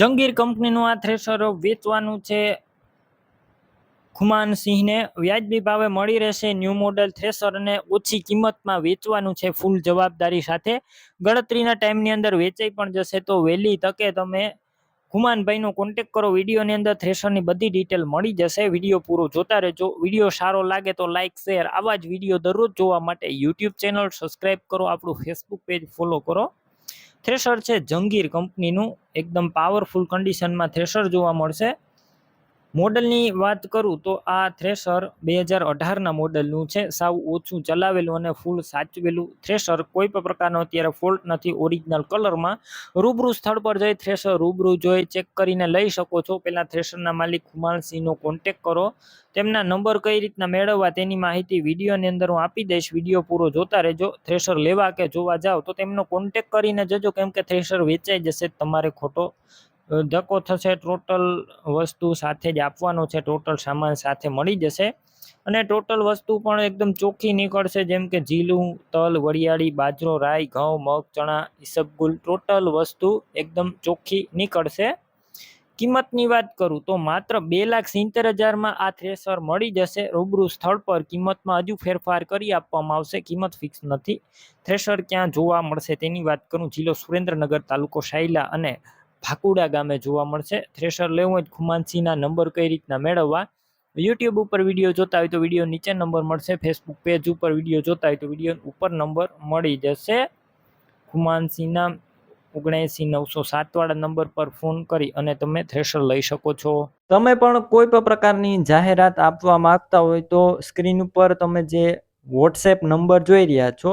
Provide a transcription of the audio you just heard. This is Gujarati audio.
જંગીર કંપનીનું આ થ્રેશરો વેચવાનું છે. ખુમાન સિંહને વ્યાજબી ભાવે મળી રહેશે. ન્યૂ મોડેલ થ્રેશરને ઓછી કિંમતમાં વેચવાનું છે ફૂલ જવાબદારી સાથે. ગણતરીના ટાઈમની અંદર વેચાઈ પણ જશે તો વહેલી તકે તમે ખુમાનભાઈનો કોન્ટેક કરો. વિડીયોની અંદર થ્રેશરની બધી ડિટેલ મળી જશે. વીડિયો પૂરો જોતા રહેજો. વીડિયો સારો લાગે તો લાઇક શેર આવા જ વીડિયો દરરોજ જોવા માટે યુટ્યુબ ચેનલ સબસ્ક્રાઇબ કરો. આપણું ફેસબુક પેજ ફોલો કરો. થ્રેશર છે જંગીર કંપનીનું. એકદમ પાવરફુલ કન્ડિશનમાં થ્રેશર જોવા મળશે. મોડલની વાત કરું તો આ થ્રેશર બે હજાર અઢારના મોડલનું છે. સાવ ઓછું ચલાવેલું અને ફૂલ સાચવેલું થ્રેશર કોઈ પણ પ્રકારનો અત્યારે ફોલ્ટ નથી ઓરિજિનલ કલરમાં. રૂબરૂ સ્થળ પર જઈ થ્રેશર રૂબરૂ જોઈ ચેક કરીને લઈ શકો છો. પહેલાં થ્રેશરના માલિક ખુમાલસિંહનો કોન્ટેક કરો. તેમના નંબર કઈ રીતના મેળવવા તેની માહિતી વિડીયોની અંદર હું આપી દઈશ. વીડિયો પૂરો જોતા રહેજો. થ્રેશર લેવા કે જોવા જાઓ તો તેમનો કોન્ટેક કરીને જજો. કેમ કે થ્રેશર વેચાઈ જશે તમારે ખોટો. ધક્કો થશે ટોટલ વસ્તુ સાથે જ આપવાનો છે ટોટલ સામાન સાથે મળી જશે. અને ટોટલ વસ્તુ પણ એકદમ ચોખ્ખી નીકળશે, જેમ કે જીલું તલ, વરિયાળી, બાજરો, રાઈ, ઘઉં, મગ, ચણા, ઈસબગુલ ટોટલ વસ્તુ એકદમ ચોખ્ખી નીકળશે. કિંમતની વાત કરું તો માત્ર બે લાખ સિત્તેર હજારમાં આ થ્રેસર મળી જશે. રૂબરૂ સ્થળ પર કિંમતમાં હજુ ફેરફાર કરી આપવામાં આવશે. કિંમત ફિક્સ નથી. થ્રેસર ક્યાં જોવા મળશે તેની વાત કરું. જિલ્લો સુરેન્દ્રનગર તાલુકો શાયલા અને ભાકુડા ગામે જોવા મળશે. થ્રેશર લેવું હોય ખુમાનસિંહના નંબર કઈ રીતના મેળવવા? યુટ્યુબ ઉપર વીડિયો જોતા હોય તો વીડિયો નીચે નંબર મળશે. ફેસબુક પેજ ઉપર વીડિયો જોતા હોય તો વીડિયો ઉપર નંબર મળી જશે. ખુમાનસિંહના ઓગણએંસી નવસો સાતવાળા નંબર પર ફોન કરી અને તમે થ્રેશર લઈ શકો છો. તમે પણ કોઈ પણ પ્રકારની જાહેરાત આપવા માંગતા હોય તો સ્ક્રીન ઉપર તમે જે વોટ્સએપ નંબર જોઈ રહ્યા છો